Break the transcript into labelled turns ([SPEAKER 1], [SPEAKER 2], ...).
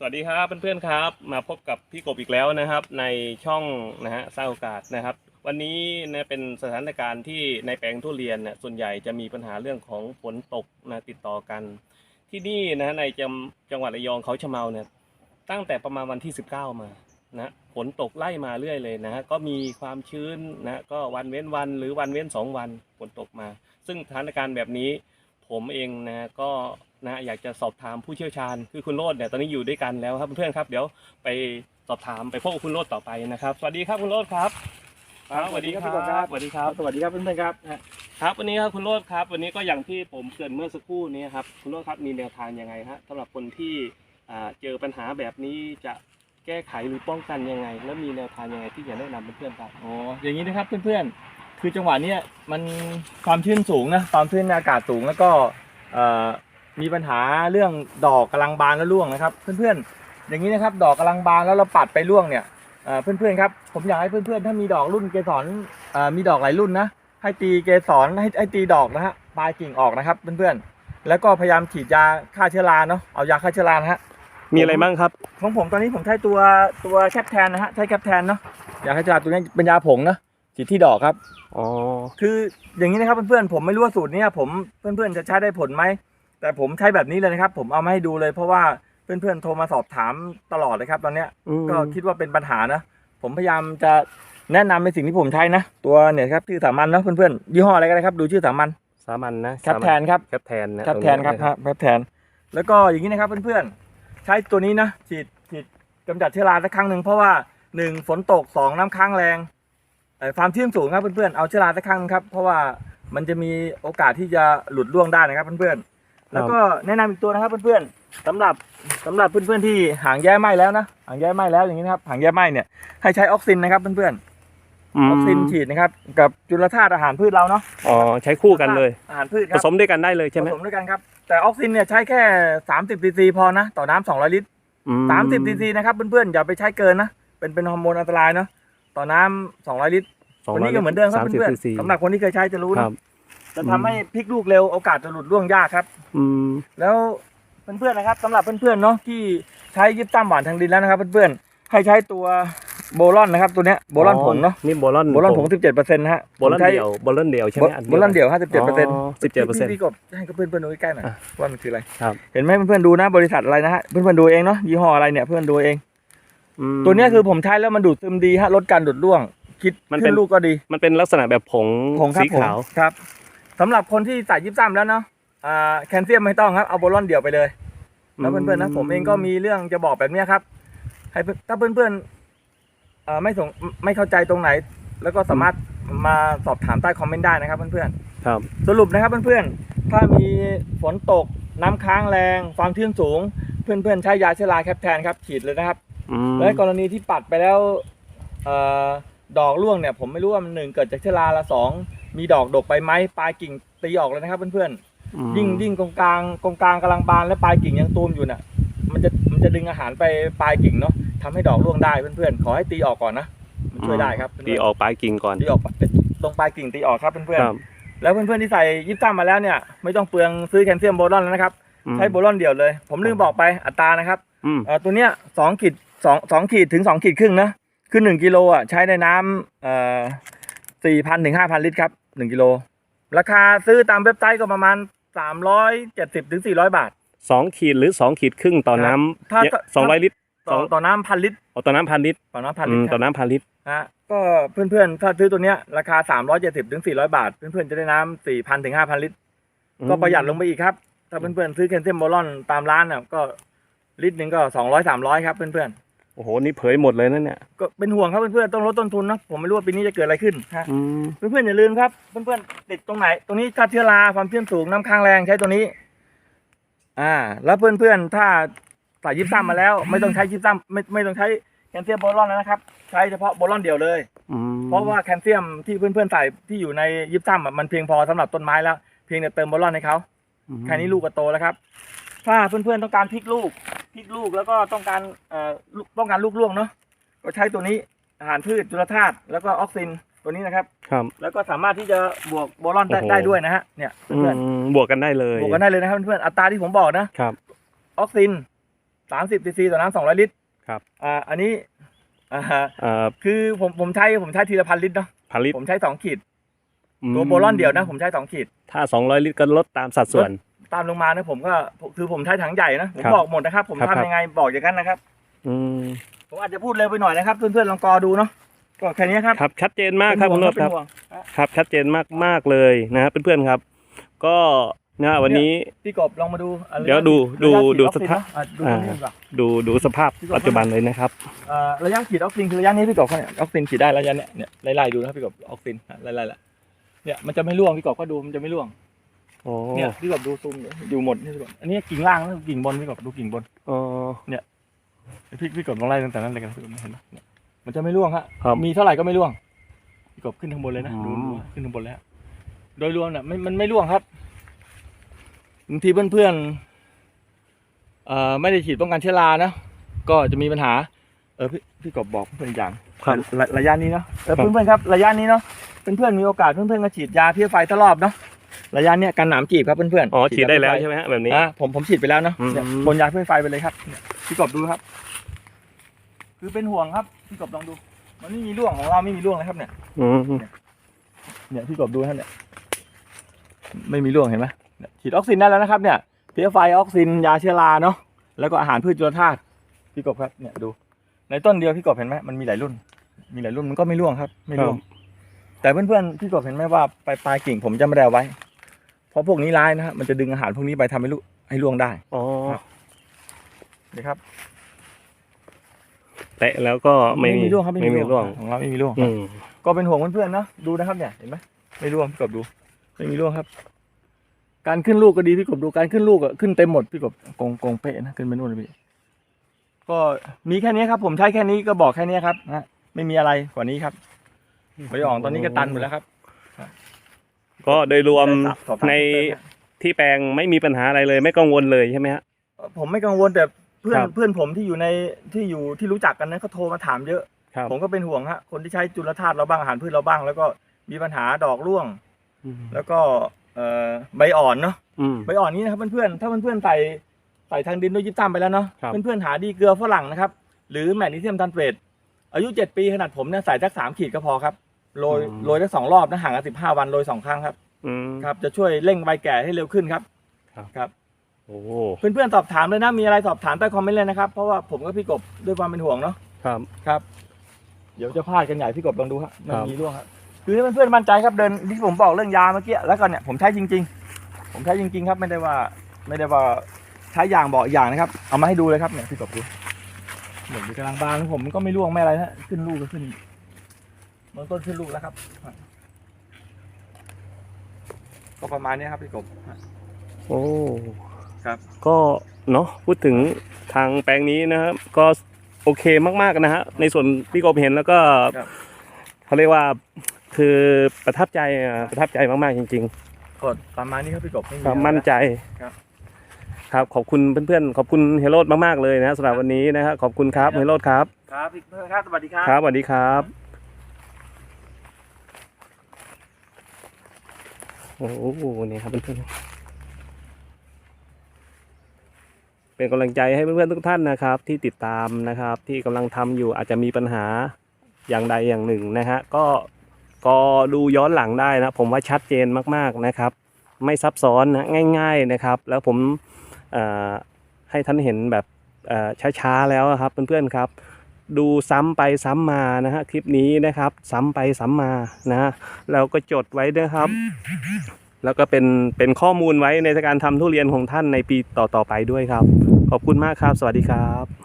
[SPEAKER 1] สวัสดีครับเพื่อนๆครับ มาพบกับพี่กบอีกแล้วนะครับ ในช่องนะฮะสร้างโอกาสนะครับ วันนี้นะเป็นสถานการณ์ที่ในแปลงทุเรียนเนี่ยส่วนใหญ่จะมีปัญหาเรื่องของฝนตกนะติดต่อกัน ที่นี่นะในจังจังหวัดระยองเขาชะเมาเนี่ยตั้งแต่ประมาณวันที่ 19 มานะฝนตกไล่มาเรื่อยเลยนะฮะก็มีความชื้นนะก็วันเว้นวันหรือวันเว้น 2 วันฝนตกมา ซึ่งสถานการณ์แบบนี้ผมเองนะก็ นะอยากจะสอบถามผู้เชี่ยวชาญ คือคุณโรดเนี่ยตอนนี้อยู่ด้วยกันแล้วครับเพื่อนๆครับ เดี๋ยวไปสอบถามไปพบกับคุณโรดต่อไปนะครับ สวัสดีครับคุณโรดครับสวัสดีครับ
[SPEAKER 2] พี่กบครับ
[SPEAKER 1] สวัสดีครับ
[SPEAKER 2] สวัสดีครับเพื่อนๆครับนะฮะ
[SPEAKER 1] ครับวันนี้ครับคุณโรดครับ วันนี้ก็อย่างที่ผมเกรินเมื่อสักครู่นี้ครับคุณโรดครับมีแนวทางยังไงฮะสำหรับคนที่อ่าเจอปัญหาแบบนี้จะแก้ไขหรือป้องกันยังไง แล้วมีแนวทางยังไงที่จะแนะนำเพื่อนๆครับ
[SPEAKER 2] อ๋ออย่างนี้นะครับเพื่อนๆคือจังหวะเนี้ยมันความชื้นสูงนะความชื้นในอากาศสูงแล้วก็เอ่อ มีปัญหาเรื่องดอกกำลังบานแล้วร่วงนะครับ เพื่อนๆ อย่างนี้นะครับ ดอกกำลังบานแล้วเราปัดไปร่วงเนี่ยเอ่อเพื่อนๆครับผมอยากให้เพื่อนๆ ถ้ามีดอกรุ่นเกสรเอ่อมีดอกหลายรุ่นนะให้ตีเกสรให้ให้ตีดอกนะฮะปลายกิ่งออกนะครับเพื่อนๆแล้วก็พยายามฉีดยาฆ่าเชื้อราเนาะเอายาฆ่าเชื้อรานะฮะ
[SPEAKER 1] มีอะไรบ้างครับ
[SPEAKER 2] ของผมตอนนี้ผมใช้ตัวตัวแคปแทนนะฮะใช้แคปแทนเนาะอยากให้ฉลาดตัวนี้เป็นยาผงนะฉีดที่ดอกครับ
[SPEAKER 1] อ๋อ
[SPEAKER 2] คืออย่างนี้นะครับเพื่อนๆผมไม่รู้ว่าสูตรเนี้ยผมเพื่อนๆจะใช้ได้ผลไหม แต่ผมใช้แบบนี้เลยนะครับ ผมเอามาให้ดูเลย เพราะว่าเพื่อนๆโทรมาสอบถามตลอดเลยครับ ตอนเนี้ย
[SPEAKER 1] อืม
[SPEAKER 2] ก็คิดว่าเป็นปัญหานะ ผมพยายามจะแนะนำในสิ่งที่ผมใช้นะ ตัวเนี่ยครับชื่อสามัญเนาะเพื่อนๆยี่ห้ออะไรก็ได้ครับ ดูชื่อสามัญ
[SPEAKER 1] สามัญนะ
[SPEAKER 2] แคปแทนครับ
[SPEAKER 1] แคปแทนนะ
[SPEAKER 2] แคปแทนครับ
[SPEAKER 1] ตง
[SPEAKER 2] ฮะแคปแทน แล้วก็อย่างนี้นะครับเพื่อนๆ ใช้ตัวนี้นะฉีดฉีดกำจัดเชื้อราสักครั้งหนึ่งเพราะว่าหนึ่งฝนตกสองน้ำค้างแรงเอ่อความชื้นสูงครับเพื่อนๆเอาเชื้อราสักครั้งหนึ่งครับเพราะว่ามันจะมีโอกาสที่จะหลุดร่วงได้นะครับเพื่อนๆ แล้วก็แนะนำอีกตัวนะครับเพื่อนๆสำหรับสำหรับเพื่อนๆที่หางแย่ไหมแล้วนะหางแย่ไหมแล้วอย่างนี้นะครับหางแย่ไหมเนี่ยให้ใช้ออกซินนะครับเพื่อนๆออกซินฉีดนะครับกับจุลธาตุอาหารพืชเราเนาะ
[SPEAKER 1] อ๋อใช้คู่กันเลย
[SPEAKER 2] อาหารพืชค
[SPEAKER 1] ผ
[SPEAKER 2] รับ
[SPEAKER 1] สมด้วยกันได้เลยใช่ไหม
[SPEAKER 2] ผสมด้วยกันครับแต่ออกซินเนี่ยใช้แค่30ซีซีพอนะต่อน้ำ200ลิตร
[SPEAKER 1] อื
[SPEAKER 2] 30ซีซีนะครับเพื่อนๆอย่าไปใช้เกินนะเป็นเป็นฮอร์โมนอันตรายเนาะต่อน้ำ200ลิตร
[SPEAKER 1] สอง
[SPEAKER 2] ตัว
[SPEAKER 1] ร้ย
[SPEAKER 2] นี้ก็เหมือนเดิมครับ
[SPEAKER 1] สามสิบ
[SPEAKER 2] เพื่อน
[SPEAKER 1] ซีซี
[SPEAKER 2] ๆสำหรับคนที่เคยใช้จะรู้
[SPEAKER 1] ค
[SPEAKER 2] นะ
[SPEAKER 1] รับ
[SPEAKER 2] จะทำให้พลิกลูกเร็วโอกาสจะหลุดร่วงยากครับ
[SPEAKER 1] อืม
[SPEAKER 2] แล้วเพื่อนๆนะครับสำหรับเพื่อนๆเนาะที่ใช้ยิบตั้มหวานทางดินแล้วนะครับเพื่อนๆให้ใช้ตัวโบลอนนะครับตัวเนี้ยโบลอนผงเนาะ
[SPEAKER 1] นี่โบลอน
[SPEAKER 2] โบลอนผง17%นะฮะ
[SPEAKER 1] โบลอน
[SPEAKER 2] ผมใช้
[SPEAKER 1] เดี่ยวโบลอนเดี่ยวใช่ไหม
[SPEAKER 2] โบลอนเดี่ยว57%เปอร์เซ็นต์
[SPEAKER 1] สิบเจ็ดเปอร์เซ็นต์
[SPEAKER 2] พี่กบให้กับเพื่อนๆดูใกล้ๆหน่อย
[SPEAKER 1] อะ
[SPEAKER 2] ว่ามันคืออะไร
[SPEAKER 1] ครับ
[SPEAKER 2] เห็นไหมเพื่อนๆดูนะบริษัทอะไรนะฮะเพื่อนๆดูเองเนาะยี่ห้ออะไรเนี่ยเพื่อนดูเองตัวเนี้ยคือผมใช้แล้วมันดูดซึมดีฮะลดการดูดร่วง คิด
[SPEAKER 1] มันเป็น
[SPEAKER 2] ขึ้นลูกก็ดี
[SPEAKER 1] มันเป็นลักษณะแบบผง
[SPEAKER 2] ผงครับ
[SPEAKER 1] สี
[SPEAKER 2] ผม
[SPEAKER 1] ขาว
[SPEAKER 2] ครับ สำหรับคนที่ใส่ยิบซ้ำแล้วเนาะอ่าแคลเซียมไม่ต้องครับเอาโบลอนเดี่ยวไปเลยแล้วเพื่อนๆนะผมเองก็มีเรื่องจะบอกแบบเนี้ยครับให้เพื่อนถ้าเพื่อนๆเอ่อไม่สงไม่เข้าใจตรงไหน แล้วก็สามารถมาสอบถามใต้คอมเมนต์ได้นะครับเพื่อน
[SPEAKER 1] ครับ
[SPEAKER 2] ๆสรุปนะครับเพื่อนๆ ถ้ามีฝนตกน้ำค้างแรงความชื้นสูง เพื่อนๆ ใช้ยาเชื้อราแคปแทนครับ ฉีดเลยนะครับ
[SPEAKER 1] อืม
[SPEAKER 2] และกรณีที่ปัดไปแล้วเออดอกร่วงเนี่ย ผมไม่รู้ว่ามันหนึ่งเกิดจากเชื้อราละสอง มีดอกดกไปไหมปลายกิ่งตีออกเลยนะครับเพื่อน
[SPEAKER 1] อืม
[SPEAKER 2] ๆยิ่งยิ่งตรงกลางตรงกลางกำลังบานและปลายกิ่งยังตูมอยู่น่ะ มันจะมันจะดึงอาหารไปปลายกิ่งเนาะทำให้ดอกร่วงได้เพื่อนๆขอให้ตีออกก่อนนะมันช่วยได้ครับเพื่อนๆ
[SPEAKER 1] ตีออกปลายกิ่งก่อน
[SPEAKER 2] ตีออกตรงปลายกิ่งตีออกครับเพื่อน
[SPEAKER 1] ครับ
[SPEAKER 2] ๆแล้วเพื่อนๆที่ใส่ยิปซัมมาแล้วเนี่ย ไม่ต้องเปลืองซื้อแคลเซียมโบรอนแล้วนะครับ
[SPEAKER 1] อืม
[SPEAKER 2] ใช้โบรอนเดียวเลย ผมลืมบอกไปอัตรานะครับ
[SPEAKER 1] อืม
[SPEAKER 2] เอ่อตัวเนี้ยสองขีดสองสองขีดถึงสองขีดครึ่งนะคือหนึ่งกิโลอะใช้ในน้ำเอ่อสี่พันถึงห้าพันลิตรครับหนึ่งกิโล ราคาซื้อตามเว็บไซต์ก็ประมาณสามร้อยเจ็ดสิบถึงสี่ร้อยบาท
[SPEAKER 1] สองขีดหรือสองขีดครึ่งต่อน้
[SPEAKER 2] ถ้าำ
[SPEAKER 1] สองร้อยลิตร
[SPEAKER 2] ต่อ
[SPEAKER 1] สอง
[SPEAKER 2] ต่อน้ำพันลิตร
[SPEAKER 1] เอาต่อน้ำพันลิตร
[SPEAKER 2] ต่อน้ำพัน
[SPEAKER 1] อื
[SPEAKER 2] ลิต
[SPEAKER 1] ม
[SPEAKER 2] รค
[SPEAKER 1] ต่อ
[SPEAKER 2] รับ
[SPEAKER 1] น้ำพันลิตร
[SPEAKER 2] ฮะก็เพื่อนๆ ถ้าซื้อตัวเนี้ยราคาสามร้อยเจ็ดสิบถึงสี่ร้อยบาท เพื่อนๆ จะได้น้ำสี่พันถึงห้าพันลิตรก็ประหยัดลงไปอีกครับ ถ้าเพื่อนๆ ซื้อแคลเซียมโบรอนตามร้านน่ะก็ลิตรหนึ่งก็สองร้อยสามร้อยครับเพื่อนๆ
[SPEAKER 1] โอ้โห นี่เผยหมดเลยนั่นเนี่ย
[SPEAKER 2] ก็เป็นห่วงครับเพื่อนๆ ต้องลดต้นทุนนะผมไม่รู้ว่าปีนี้จะเกิดอะไรขึ้นฮะ
[SPEAKER 1] อืม
[SPEAKER 2] เพื่อนๆอย่าลืมครับเพื่อนๆติดตรงไหน ตรงนี้ฆ่าเชื้อราความชื้นสูงน้ำค้างแรงใช้ตัวนี้ อ่า แล้วเพื่อนๆถ้าใส่ยิปซัมมาแล้ว ไม่ต้องใช้ยิปซัมไม่ไม่ต้องใช้แคลเซียมโบรอนแล้วนะครับ ใช้เฉพาะโบรอนเดียวเลย
[SPEAKER 1] อืม
[SPEAKER 2] เพราะว่าแคลเซียมที่เพื่อนๆใส่ที่อยู่ในยิปซัมอะมันเพียงพอสำหรับต้นไม้แล้ว เพียงแต่เติมโบรอนให้เขา
[SPEAKER 1] อืม
[SPEAKER 2] แค่นี้ลูกก็โตแล้วครับ ถ้าเพื่อนๆต้องการพลิกลูกพลิกลูกแล้วก็ต้องการเอ่อลูกต้องการลูกร่วงเนาะก็ใช้ตัวนี้อาหารพืชจุลธาตุแล้วก็ออกซินตัวนี้นะครับ
[SPEAKER 1] ครับ
[SPEAKER 2] แล้วก็สามารถที่จะบวกโบรอนได้
[SPEAKER 1] โอ้โห
[SPEAKER 2] ได้ด้วยนะฮะเนี่ย
[SPEAKER 1] อื
[SPEAKER 2] เพื่อน
[SPEAKER 1] มบวกกันได้เลย
[SPEAKER 2] ๆบวกกันได้เลยนะครับเพื่อนๆอัตราที่ผมบอกนะ
[SPEAKER 1] ครับ
[SPEAKER 2] ออกซินสามสิบซีซีต่อน้ำสองร้อยลิตร
[SPEAKER 1] ครับ
[SPEAKER 2] อ่าอันนี้อ่า
[SPEAKER 1] เอ่อ
[SPEAKER 2] คือผมผมใช้ผมใช้ทีละพันลิตรเนาะ
[SPEAKER 1] พันลิตร
[SPEAKER 2] ผมใช้สองขีด
[SPEAKER 1] ม
[SPEAKER 2] ตัวโบลอนเดียวนะ ผมใช้สองขีด
[SPEAKER 1] ถ้าสองร้อยลิตรก็ลดตามสัดส่วน
[SPEAKER 2] ตามลงมานะผมก็คือผมใช้ถังใหญ่นะผม
[SPEAKER 1] ครับ
[SPEAKER 2] บอกหมดนะครับ ผม
[SPEAKER 1] ครับ
[SPEAKER 2] ทำยังไงบอกอย่างนั้นนะครับ
[SPEAKER 1] อืม
[SPEAKER 2] ผมอาจจะพูดเร็วไปหน่อยนะครับเพื่อนๆลองกอดูเนาะก็แค่นี้ครับ
[SPEAKER 1] ครับชัดเจนมากครับ
[SPEAKER 2] เป็
[SPEAKER 1] คุ
[SPEAKER 2] น
[SPEAKER 1] ณ
[SPEAKER 2] ห่
[SPEAKER 1] โน
[SPEAKER 2] วง
[SPEAKER 1] ดครับ
[SPEAKER 2] เป็นห่วง
[SPEAKER 1] ครับชัดเจนมากมากๆเลยนะครับเพื่อนๆครับ ก็นะวันนี้
[SPEAKER 2] พี่กบลองมาดูอะไรนะ
[SPEAKER 1] เดี๋ยวดูดู
[SPEAKER 2] ระยะฉี
[SPEAKER 1] ดู
[SPEAKER 2] ออกซิน
[SPEAKER 1] สภาพ
[SPEAKER 2] เนอะอะดูตรงนี้ดีกว่า
[SPEAKER 1] ดูดูสภาพ
[SPEAKER 2] พี่กบ
[SPEAKER 1] ปัจจุบันเลยนะครับ
[SPEAKER 2] เอ่อระยะฉีดออกซินคือระยะนี้พี่กบเขาเนี่ยออกซินฉีดได้ระยะเนี้ยเนี่ยไล่ๆดูนะครับพี่กบออกซินไล่ๆละเนี่ยมันจะไม่ร่วงพี่กบก็ดูมันจะไม่ร่วง
[SPEAKER 1] โอ้
[SPEAKER 2] เนี่ยพี่กบดูซูมอยู่หมดนี่พี่กบอันนี้กิ่งล่างนะกิ่งบนพี่กบดูกิ่งบน
[SPEAKER 1] อ๋อ
[SPEAKER 2] พี่พี่กบลองไล่ตั้งแต่นั้นเลยกันพี่กบเห็นไหมเนี่ยมันจะไม่ร่วงฮะ
[SPEAKER 1] ครับ
[SPEAKER 2] มีเท่าไหร่ก็ไม่ร่วงพี่กบขึ้นข้างบนเลยนะ
[SPEAKER 1] อืม
[SPEAKER 2] ดูดูขึ้นข้างบนแล้วโดยรวมเนี่ยไม่มันไม่ร่วงครับบางทีเพื่อนๆเอ่อไม่ได้ฉีดป้องกันเชื้อรานะก็จะมีปัญหา เออพี่พี่กบบอกเพื่อนอีกอย่าง
[SPEAKER 1] ครับ
[SPEAKER 2] ระระยะนี้เนาะเออ
[SPEAKER 1] ครับ
[SPEAKER 2] เพื่อนๆครับ ระยะนี้เนาะเพื่อนๆมีโอกาสเพื่อนๆก็ฉีดยาเพี้ยไฟตลอดเนาะ ระยะเนี้ยกันหนามจีบครับเพื่อนๆ
[SPEAKER 1] อ๋อฉีดได้แล้ว
[SPEAKER 2] ยา
[SPEAKER 1] ใช่
[SPEAKER 2] เพี้ยฟ
[SPEAKER 1] ไหมฮะแบบนี้
[SPEAKER 2] อะผมผมฉีดไปแล้วเนาะ
[SPEAKER 1] อืม
[SPEAKER 2] เนี่ยบนยาเพี้ยไฟไปเลยครับเนี่ยพี่กบดูครับ คือเป็นห่วงครับพี่กบลองดู มันไม่มีร่วงของเราไม่มีร่วงนะครับเนี่ย
[SPEAKER 1] อืม
[SPEAKER 2] เนี่ยพี่กบดูครับเนี่ยไม่มีร่วงเห็นไหมเนี่ยฉีดออกซินได้แล้วนะครับ เนี่ยเพี้ยไฟออกซินยาเชื้อราเนาะแล้วก็อาหารพืชจุลธาตุพี่กบครับเนี่ยดูในต้นเดียวพี่กบเห็นไหมมันมีหลายรุ่น มีหลายรุ่นมันก็ไม่ร่วงครับ ไม่ร่วง แต่เพื่อนๆพี่กบเห็นไหมว่าปลายปลายกิ่งผมจะไม่ได้เอาไว้เพ ราะพวกนี้ร้ายนะฮะมันจะดึงอาหารพวกนี้ไปทำให้ลูกให้ร่วงได้
[SPEAKER 1] อ๋อ
[SPEAKER 2] นะครับ
[SPEAKER 1] แตะแล้วก็ไม่
[SPEAKER 2] มีร่วงครับ
[SPEAKER 1] ไม่มีร่วง
[SPEAKER 2] ของเราไม่มีร่วง
[SPEAKER 1] อืม
[SPEAKER 2] ก็เป็นห่วงเพื่อนๆนะดูนะครับเนี่ยเห็นไหมไม่ร่วงพี่กบดู ไม่มีร่วงครับ การขึ้นลูกก็ดีพี่กบดูการขึ้นลูกอะขึ้นเต็มหมดพี่กบกงกงเป๊ะนะขึ้นไปนู่นเลยพี่ก็มีแค่นี้ครับ ผมใช้แค่นี้ก็บอกแค่นี้ครับนะไม่มีอะไรกว่านี้ครับใบอ่องตอนนี้ก็ตันหมดแล้วครับ
[SPEAKER 1] ก็โดยรวม
[SPEAKER 2] สอบถาม
[SPEAKER 1] ใน
[SPEAKER 2] เพิ่มเติม
[SPEAKER 1] ที่แปลงไม่มีปัญหาอะไรเลยไม่กังวลเลยใช่ไหมฮะ
[SPEAKER 2] ผมไม่กังวลแต่เพื่อน
[SPEAKER 1] ครับ
[SPEAKER 2] เพื่อนผมที่อยู่ในที่อยู่ที่รู้จักกันนะเขาโทรมาถามเยอะ
[SPEAKER 1] ครับ
[SPEAKER 2] ผมก็เป็นห่วงฮะคนที่ใช้จุลธาตุเราบ้างอาหารพืชเราบ้าง แล้วก็มีปัญหาดอกร่วง
[SPEAKER 1] อืม
[SPEAKER 2] แล้วก็เอ่อใบอ่อนเนาะ
[SPEAKER 1] อืม
[SPEAKER 2] ใบอ่อนนี้นะครับเพื่อนๆถ้าเพื่อนๆใส่ใส่ทางดินด้วยยิบซ้ำไปแล้วเนาะ
[SPEAKER 1] ครับ
[SPEAKER 2] เพื่อนๆหาดีเกลือฝรั่งนะครับ หรือแมกนีเซียมทันเฟตอายุเจ็ดปีขนาดผมเนี่ยใส่สักสามขีดก็พอครับ โรยโรยได้สองรอบนะห่างกันสิบห้าวันโรยสองครั้งครับ
[SPEAKER 1] อืม
[SPEAKER 2] ครับ จะช่วยเร่งใบแก่ให้เร็วขึ้นครับ
[SPEAKER 1] ครับ
[SPEAKER 2] ครับ
[SPEAKER 1] โอ้
[SPEAKER 2] เพื่อนๆสอบถามเลยนะมีอะไรสอบถามใต้คอมเมนต์เลยนะครับเพราะว่าผมกับพี่กบด้วยความเป็นห่วงเนาะ
[SPEAKER 1] ครับ
[SPEAKER 2] ครับเดี๋ยวจะพลาดกันใหญ่พี่กบลองดูครับมัน
[SPEAKER 1] ครับ
[SPEAKER 2] มีร่วงครับคือให้เพื่อนๆมั่นใจครับเดินที่ผมบอกเรื่องยาเมื่อกี้แล้วก็เนี่ยผมใช้จริง ๆ ผมใช้จริง ๆ ครับไม่ได้ว่าไม่ได้ว่าใช้อย่างบอกอย่างนะครับ เอามาให้ดูเลยครับเนี่ยพี่กบดูเหมือนมีกำลังบานของผมมันก็ไม่ร่วงไม่อะไรนะขึ้นลูกก็ขึ้น เบื้องต้นขึ้นลูกแล้วครับ ก็ประมาณนี้ครับพี่กบ
[SPEAKER 1] โอ้
[SPEAKER 2] ครับ
[SPEAKER 1] ก็เนาะพูดถึงทางแปลงนี้นะครับ ก็โอเคมากๆนะฮะในส่วนพี่กบเห็นแล้วก็
[SPEAKER 2] ครับ
[SPEAKER 1] เขาเรียกว่าคือประทับใจอะประทับใจมากๆจริง
[SPEAKER 2] ก็ประมาณนี้ครับพี่กบไๆ
[SPEAKER 1] ครับมั่นใจ
[SPEAKER 2] ครับ
[SPEAKER 1] ครับขอบคุณเพื่อนๆขอบคุณเฮโรดมากๆเลยนะสำหรับวันนี้นะครับขอบคุณครับเฮโรดครับ
[SPEAKER 2] ครับพี่เพื่อนครับสวัสดีครับ
[SPEAKER 1] ครับสวัสดีครับ โอ้โหนี่ครับเพื่อนๆเป็นกำลังใจให้เพื่อนๆทุกท่านนะครับ ที่ติดตามนะครับ ที่กำลังทำอยู่อาจจะมีปัญหาอย่างใดอย่างหนึ่งนะฮะก็ก็ดูย้อนหลังได้นะ ผมว่าชัดเจนมากๆนะครับ ไม่ซับซ้อนนะง่าย ๆนะครับ แล้วผมให้ท่านเห็นแบบช้าๆแล้วครับเพื่อนๆครับ ดูซ้ำไปซ้ำมานะฮะคลิปนี้นะครับ ซ้ำไปซ้ำมานะฮะแล้วก็จดไว้นะครับ แล้วก็เป็นเป็นข้อมูลไว้ในการทำทุเรียนของท่านในปีต่อๆไปด้วยครับ ขอบคุณมากครับ สวัสดีครับ